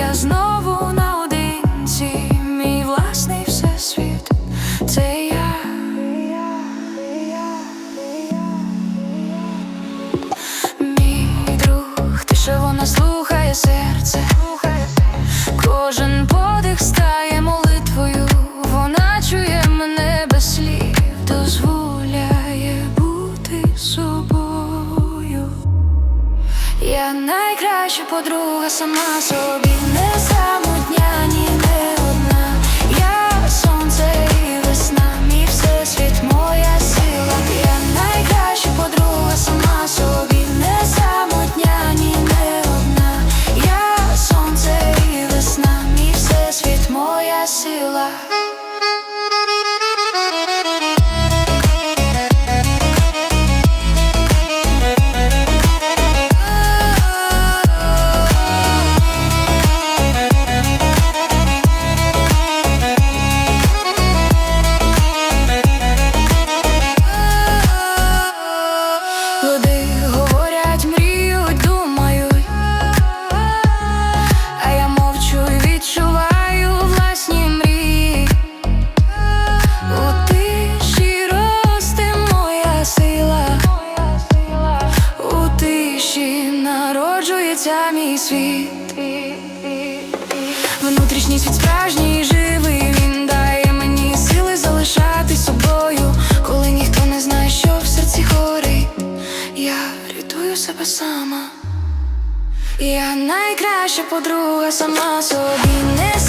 я знову наодинці, мій власний всесвіт, це я. Мій друг, ти що вона слухає серце. Я найкраща подруга сама собі, не самотня, ні не одна. Я сонце і весна, мій всесвіт, моя сила. Я найкраща подруга сама собі, не самотня, ні не одна. Я сонце і весна, мій всесвіт, моя сила. Тиші народжується мій світ. Внутрішній світ справжній живий, він дає мені сили залишати собою, коли ніхто не знає, що в серці горить. Я рятую себе сама. Я найкраща подруга сама собі не.